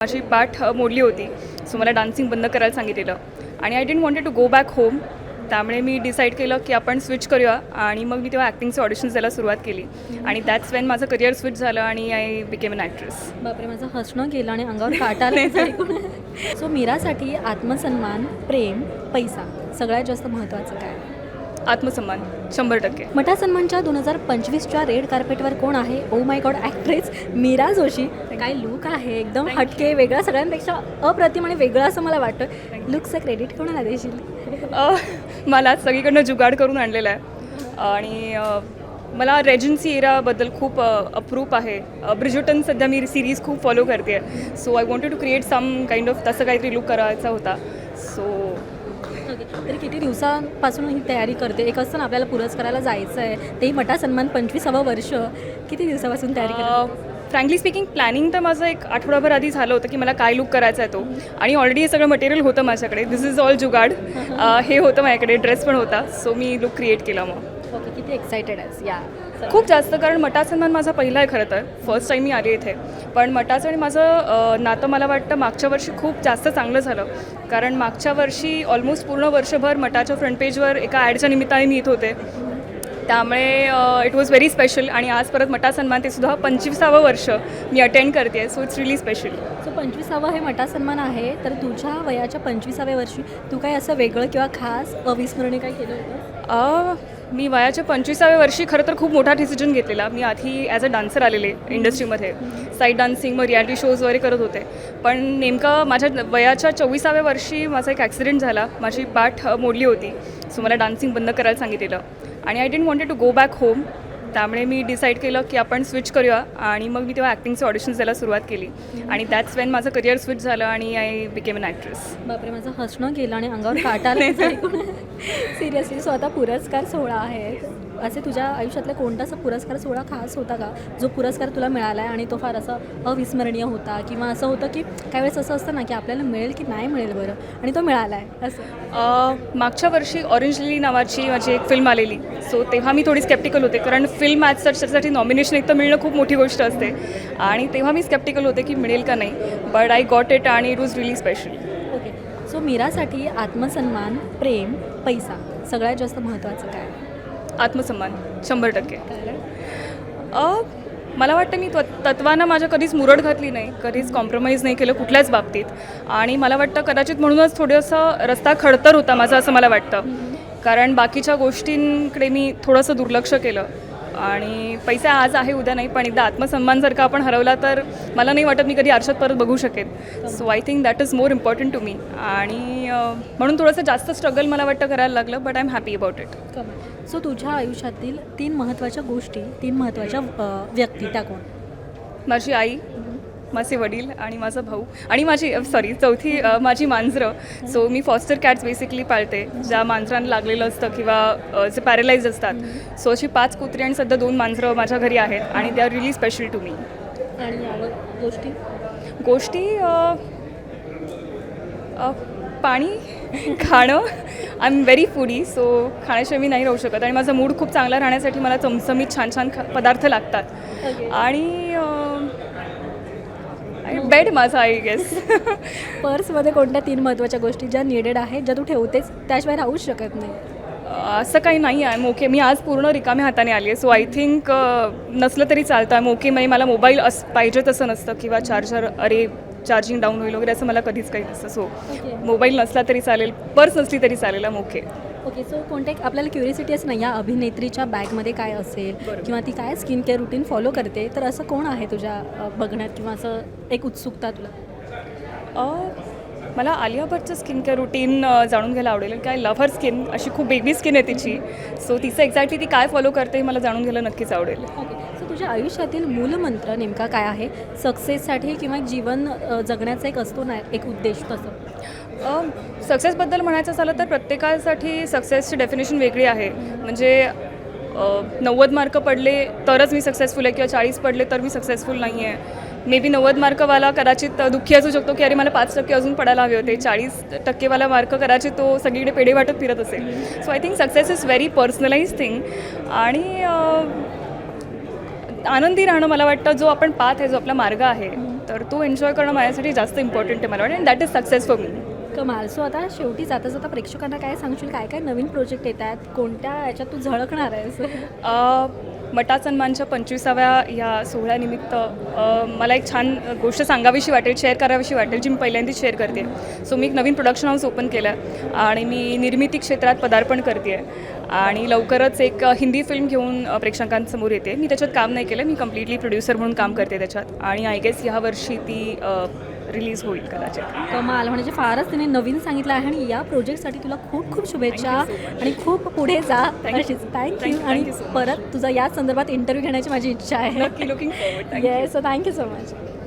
माझी पाठ मोडली होती. सो मला डान्सिंग बंद करायला सांगितलेलं. आणि I didn't wanted to go back home त्यामुळे मी डिसाईड केलं की आपण स्विच करूया. आणि मग मी तेव्हा ॲक्टिंगचे ऑडिशन्स द्यायला सुरुवात केली. आणि दॅट्स वेन माझं करिअर स्विच झालं आणि आय बिकेम अन ॲक्ट्रेस बापरे माझं हसणं गेलं आणि अंगावर काटा आला. सो मीरासाठी आत्मसन्मान प्रेम पैसा सगळ्यात जास्त महत्त्वाचं काय? आत्मसन्मान शंभर टक्के. मठा सन्मानच्या दोन हजार पंचवीसच्या रेड कार्पेटवर कोण आहे? ओ my god actress Meera Joshi. काय लुक आहे? एकदम हटके वेगळा सगळ्यांपेक्षा अप्रतिम आणि वेगळं असं मला वाटतं. लुकचं क्रेडिट कोणाला देशील? अ, मला सगळीकडनं जुगाड करून आणलेलं आहे. आणि अ, मला रेजन्सी एराबद्दल खूप अप्रूप आहे. अ, ब्रिजोटन सध्या मी सिरीज खूप फॉलो करते. So I wanted to create some kind of तसं काहीतरी लुक करायचा होता. सो तरी किती दिवसांपासून ही तयारी करते? एक असतं ना आपल्याला पुरस्काराला जायचं आहे. तेही मठा सन्मान पंचवीसावं वर्ष. किती दिवसापासून तयारी करते? फ्रँकली स्पीकिंग प्लॅनिंग तर माझं एक आठवडाभर आधी झालं होतं की मला काय लुक करायचा आहे तो. आणि ऑलरेडी हे सगळं मटेरियल होतं माझ्याकडे. This is all jugaad. हे. होतं माझ्याकडे. ड्रेस पण होता. सो मी लुक क्रिएट केला मग. ओके किती एक्सायटेड आहेस? या. खूप जास्त कारण मटा सन्मान माझा पहिला आहे खरं तर. फर्स्ट टाईम मी आले इथे. पण मटाचं आणि माझं अ, नातं मला वाटतं मागच्या वर्षी खूप जास्त चांगलं झालं. कारण मागच्या वर्षी ऑलमोस्ट पूर्ण वर्षभर मटाच्या फ्रंट पेजवर एका ॲडच्या निमित्ताने मी इथं होते. त्यामुळे इट वॉज व्हेरी स्पेशल आणि आज परत मटा सन्मान ते सुद्धा पंचवीसावं वर्ष मी अटेंड करते so it's really special so पंचवीसावा हे मटा सन्मान आहे. तर तुझ्या वयाच्या पंचवीसाव्या वर्षी तू काय असं वेगळं किंवा खास अविस्मरणीय काय केलं होतं? मी वयाच्या पंचवीसाव्या वर्षी खरं तर खूप मोठा डिसिजन घेतलेला. मी आधी ॲज अ डान्सर आलेले इंडस्ट्रीमध्ये साईड डान्सिंग मग रियालिटी शोज वगैरे करत होते. पण नेमकं माझ्या वयाच्या चोवीसाव्या वर्षी माझा एक ॲक्सिडेंट झाला. माझी पाठ मोडली होती. सो मला डान्सिंग बंद करायला सांगितलेलं. आणि I didn't wanted to go back home त्यामुळे मी डिसाईड केलं की आपण स्विच करूया. आणि मग मी तेव्हा ॲक्टिंगचे ऑडिशन्स द्यायला सुरुवात केली. आणि दॅट्स वेन माझं करिअर स्विच झालं आणि आय बिकेम अन ॲक्ट्रेस बापरे माझं हसणं गेलं आणि अंगावर काटा सिरियसली सो आता पुरस्कार सोहळा आहे. असे तुझ्या आयुष्यातला कोणता असा पुरस्कार सोहळा खास होता का? जो पुरस्कार तुला मिळाला आहे आणि तो फार असा अविस्मरणीय होता किंवा असं होतं की काही वेळेस असं असतं ना की आपल्याला मिळेल की नाही मिळेल बरं आणि तो मिळाला आहे असं मागच्या वर्षी ऑरेंज लिली नावाची माझी एक फिल्म आलेली. सो तेव्हा मी थोडी स्केप्टिकल होते. कारण फिल्म ॲज सच त्यासाठी नॉमिनेशन एक तर मिळणं खूप मोठी गोष्ट असते. आणि तेव्हा मी स्केप्टिकल होते की मिळेल का नाही. बट आय गॉट इट आणि it was really special okay so मीरासाठी आत्मसन्मान प्रेम पैसा सगळ्यात जास्त महत्त्वाचं काय? आत्मसन्मान शंभर टक्के. मला वाटतं मी त्व तत्वानं माझ्या कधीच मुरड घातली नाही कधीच कॉम्प्रोमाइज नाही केलं कुठल्याच बाबतीत. आणि मला वाटतं कदाचित म्हणूनच थोडंसं रस्ता खडतर होता माझा असं मला वाटतं. कारण बाकीच्या गोष्टींकडे मी थोडंसं दुर्लक्ष केलं. आणि पैसा आज आहे उद्या नाही पण एकदा आत्मसन्मान जर का आपण हरवला तर मला नाही वाटत मी कधी आरशात परत बघू शकेन. So I think that is more important to me आणि म्हणून थोडंसं जास्त स्ट्रगल मला वाटतं करायला लागलं but I am happy about it so तुझ्या आयुष्यातील तीन महत्त्वाच्या गोष्टी तीन महत्त्वाच्या व्यक्ती कोण माझी आई माझे वडील आणि माझा भाऊ आणि माझी सॉरी चौथी माझी मांजरं. सो मी फॉस्टर कॅट्स बेसिकली पाळते. ज्या मांजरांना लागलेलं असतं किंवा जे पॅरेलाइज असतात. सो अशी पाच कुत्री आणि सध्या दोन मांजरं माझ्या घरी आहेत आणि they are really special to me आणि गोष्टी? गोष्टी पाणी खाणं. I am very foodie so खाण्याशिवाय मी नाही राहू शकत. आणि माझा मूड खूप चांगला राहण्यासाठी मला चमचमीत छान छान खा पदार्थ लागतात. आणि बेड माझा आय गेस पर्समध्ये कोणत्या तीन महत्त्वाच्या गोष्टी ज्या निडेड आहेत ज्या तू ठेवतेस त्याशिवाय राहूच शकत नाही? असं काही नाही आहे ओके मी आज पूर्ण रिकाम्या हाताने आली आहे सो आय थिंक नसलं तरी चालतं. आहे ओके म्हणजे मला मोबाईल अस पाहिजे तसं नसतं किंवा चार्जर अरे चार्जिंग डाऊन होईल वगैरे असं मला कधीच काही नसतं. सो मोबाईल नसला तरी चालेल पर्स नसली तरी चालेल आम ओके सो कोणत्या एक आपल्याला क्युरिसिटी असं नाही या अभिनेत्रीच्या बॅगमध्ये काय असेल. किंवा ती काय स्किन केअर रुटीन फॉलो करते तर असं कोण आहे तुझ्या बघण्यात किंवा असं एक उत्सुकता तुला? मला आलिया भटचं स्किन केअर रुटीन जाणून घ्यायला आवडेल. काय लव्ह हर स्किन अशी खूप बेबी स्किन आहे तिची. सो तिचं एक्झॅक्टली ती काय फॉलो करते हे मला जाणून घ्यायला नक्कीच आवडेल. म्हणजे आयुष्यातील मूलमंत्र नेमका काय आहे? सक्सेससाठी किंवा एक जीवन जगण्याचा एक असतो ना एक उद्देश तसं? सक्सेसबद्दल म्हणायचं झालं तर प्रत्येकासाठी सक्सेसची डेफिनेशन वेगळी आहे. म्हणजे नव्वद मार्क पडले तरच मी सक्सेसफुल आहे किंवा चाळीस पडले तर मी सक्सेसफुल नाही आहे मे बी नव्वद मार्कवाला कदाचित दुःखी असू शकतो की अरे मला पाच टक्के अजून पडायला हवे होते. चाळीस टक्केवाला मार्क कदाचित तो सगळीकडे पेढे वाटत फिरत असेल. So I think success is very personalize thing आणि आनंदी राहणं मला वाटतं जो आपण पाथ आहे जो आपला मार्ग आहे तर तो एन्जॉय करणं माझ्यासाठी जास्त इम्पॉर्टंट आहे मला वाटतं. And that is success for me कमाल. सो आता शेवटी जाता जाता प्रेक्षकांना काय सांगशील? काय काय नवीन प्रोजेक्ट येत आहेत कोणत्या याच्यात तू झळकणार आहेस? मटा सन्मानच्या पंचवीसाव्या या सोहळ्यानिमित्त मला एक छान गोष्ट सांगावीशी वाटेल शेअर करावीशी वाटेल जी मी पहिल्यांदाच शेअर करते. सो मी एक नवीन प्रोडक्शन हाऊस ओपन केलं आहे आणि मी निर्मिती क्षेत्रात पदार्पण करते आहे आणि लवकरच एक हिंदी फिल्म घेऊन प्रेक्षकांसमोर येते. मी त्याच्यात काम नाही केलं मी कम्प्लिटली प्रोड्युसर म्हणून काम करते त्याच्यात. आणि आय गेस ह्या वर्षी ती रिलीज होईल कदाचित. कमाल. म्हणजे फारच तिने नवीन सांगितलं आहे आणि या प्रोजेक्टसाठी तुला खूप खूप शुभेच्छा. आणि खूप पुढे जा. अशीच थँक्यू आणि. परत तुझा या संदर्भात इंटरव्ह्यू घेण्याची माझी इच्छा आहे. Looking forward yes so thank you so much